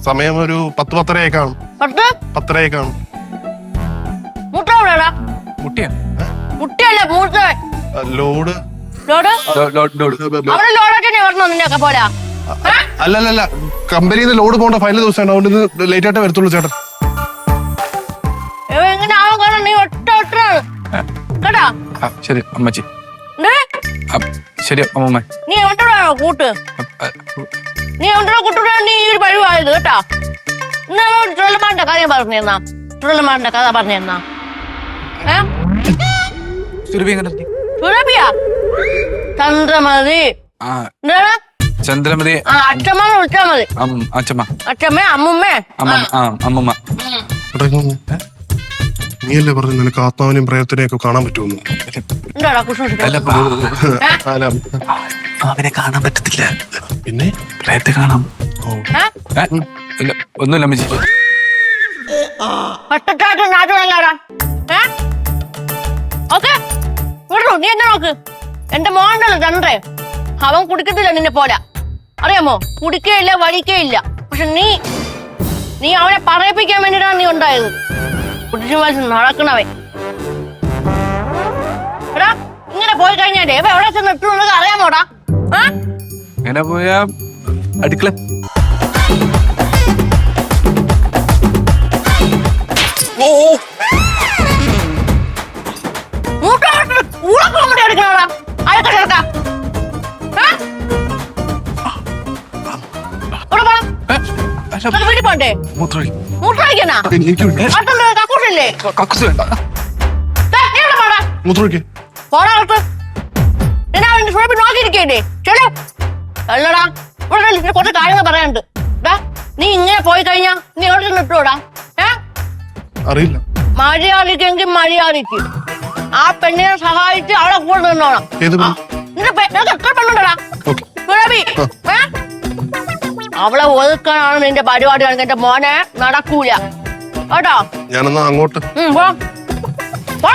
സമയം ഒരു പത്ത് പത്തരയൊക്കെ കാണും. പത്ത്? പത്തരയൊക്കെ കാണും. മുട്ടിയാ? മുട്ടയല്ലേ മൂത്ത. ലോഡ്. ലോഡ്? ലോഡ് ലോഡ് അവിടെ ലോഡായിട്ട് വരണോ നിന്നെയൊക്കെ പോരാ ഏ? അല്ല അല്ല അല്ല കമ്പനിയിൽ നിന്ന് ലോഡ് പോകേണ്ട ഫൈനൽ ദിവസമാണ്. അതുകൊണ്ട് ലേറ്റ് ആയിട്ട് വരത്തുള്ളൂ ചേട്ടൻ. എങ്ങനെ ആവും കാരണം? നീ ഒറ്റ കേട്ടാ? ശരി അമ്മച്ചി. ശരി അമ്മമ്മ. നീ എവിടെയാണോ കൂട്ട്? നീ എവിടെ കൂട്ടുകൂടാ നീ ഈ ഒരു കഴിവായത് കേട്ടാ? ഇന്ന് ചുഴലമാരുടെ കഥ പറഞ്ഞു തന്നാ. ചുഴലമാരുടെ കഥ പറഞ്ഞു ചന്ദ്രമതി. അച്ഛമ്മ വിളിച്ചാ മതി. അച്ഛമ്മ അച്ഛമ്മേ അമ്മുമ്മേ. അമ്മമ്മ. നീയല്ലേ പറഞ്ഞു നിനക്ക് ആത്മാവിനെയും പ്രേമത്തിനെയും ഒക്കെ കാണാൻ പറ്റുമെന്ന്? അവനെ കാണാൻ പറ്റത്തില്ല. പിന്നെ? പ്രയത്തെ കാണാം? ഒന്നുമില്ല അമ്മച്ചി. ഒറ്റക്കാട്ട് നാട്ടുവല്ലാടാ നീ എന്നെ നോക്ക്. എന്റെ മോണ്ടല്ലോ ചന്ദ്രേ അവൻ കുടിക്കത്തില്ല നിന്നെ പോലെ. അറിയാമോ? കുടിക്കുകയില്ല ഇല്ല പക്ഷെ നീ നീ അവനെ പറയിപ്പിക്കാൻ വേണ്ടിയിട്ടാണ് നീ ഉണ്ടായത്. കുടിച്ചു മത്സ്യം നടക്കണവേ എടാ ഇങ്ങനെ പോയി കഴിഞ്ഞാലേ എവിടെ ചെന്ന് എത്തുന്നത് അറിയാമോടാ? ആ? പോയാ? അടുക്കള. ഊളൊക്കെ അങ്ങോട്ട് എടുക്കണോടാ അതൊക്കെ ചേർക്ക വീട്ടിൽ പോണ്ടേ? മൂത്രമൊഴി. മൂത്രമൊഴിക്കണ എനിക്ക് വിട്. അടുത്തുണ്ട് കക്കൂസില്ലേ? ക- കക്കൂസ് വേണ്ട. ദേ, നീ ഇവിടെ പോടാ. മൂത്രമൊഴിക്ക്. പോടാ അടുത്ത് നിന്നെ അവൻ സുരഭി നോക്കിയിരിക്കേ ചെലോ അല്ലടാ ഇവിടെ നിന്നെ കുറച്ച് കാര്യങ്ങൾ പറയാനുണ്ട്. നീ ഇങ്ങനെ പോയി കഴിഞ്ഞാ നീ എവിടെ ചെന്ന് ഇട്ടോടാ ഏ? അറിയില്ല. മഴയാളിക്കെങ്കിൽ മര്യാദയ്ക്ക് ആ പെണ്ണിനെ സഹായിച്ച് അവളെ കൂടെ നിന്നോണം. ഏത് പെണ്ണ്? എത്ര പെണ്ണുണ്ടടാ? ഓക്കെ. സുരഭി ഏ? അവളെ ഒതുക്കാനാണ് നിന്റെ പരിപാടിയാണെങ്കിൽ എന്റെ മോനെ നടക്കൂല. കേട്ടോ? ഞാനെന്നാ അങ്ങോട്ട്. ഉം, പോ. പോ.